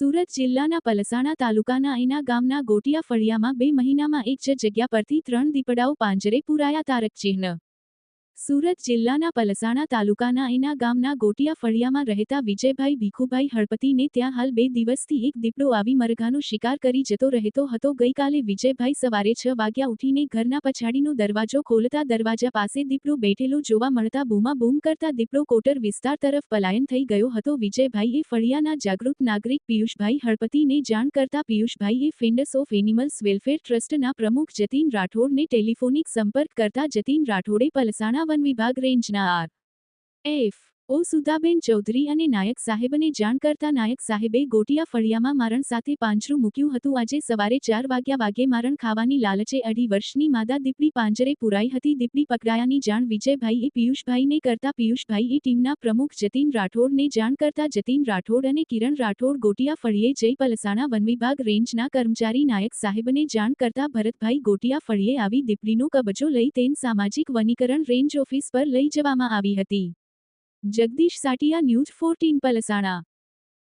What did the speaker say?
સુરત જિલ્લાના પલસાણા તાલુકાના એના ગામના ગોટિયા ફળિયામાં બે મહિનામાં એક જ જગ્યા પરથી ત્રણ દીપડાઓ પાંજરે પુરાયા તારક ચિહ્ન. સુરત જિલ્લાના પલસાણા તાલુકાના એના ગામના ગોટિયા ફળિયામાં રહેતા વિજયભાઈ ભીખુભાઈ હળપતિને ત્યાં હાલ બે દિવસથી એક દીપડો આવી મરઘાનો શિકાર કરી જતો રહેતો હતો. ગઈકાલે વિજયભાઈ સવારે છ વાગ્યા ઉઠીને ઘરના પછાડીનો દરવાજો ખોલતા દરવાજા પાસે દીપડો બેઠેલો જોવા મળતા બૂમાબૂમ કરતા દીપડો કોટર વિસ્તાર તરફ પલાયન થઈ ગયો હતો. વિજયભાઈએ ફળિયાના જાગૃત નાગરિક પિયુષભાઈ હળપતિને જાણ કરતા પિયુષભાઈએ ફિન્ડસ ઓફ એનિમલ્સ વેલફેર ટ્રસ્ટના પ્રમુખ જતીન રાઠોડને ટેલિફોનિક સંપર્ક કરતા જતીન રાઠોડે પલસાણા વન વિભાગ રેન્જના R. F O Sudhaben Chaudhari અને નાયક સાહેબને જાણ કરતા નાયક સાહેબે ગોટિયા ફળિયામાં મારણ સાથે પાંજરું મૂક્યું હતું. આજે સવારે ચાર વાગ્યા વાગે મારણ ખાવાની લાલચે અઢી વર્ષની માદા દીપડી પાંજરે પુરાઈ હતી. દીપડી પકડાયાની જાણ વિજયભાઈએ પિયુષભાઈને કરતા પિયુષભાઈએ ટીમના પ્રમુખ જતીન રાઠોડને જાણ કરતા જતીન રાઠોડ અને કિરણ રાઠોડ ગોટિયા ફળિયે જઈ પલસાણા વનવિભાગ રેન્જના કર્મચારી નાયક સાહેબને જાણ કરતા ભરતભાઈ ગોટિયા ફળિયે આવી દીપડીનો કબજો લઈ તેન સામાજિક વનીકરણ રેન્જ ઓફિસ પર લઈ જવામાં આવી હતી. Jagdish Satiya news fourteen Palsana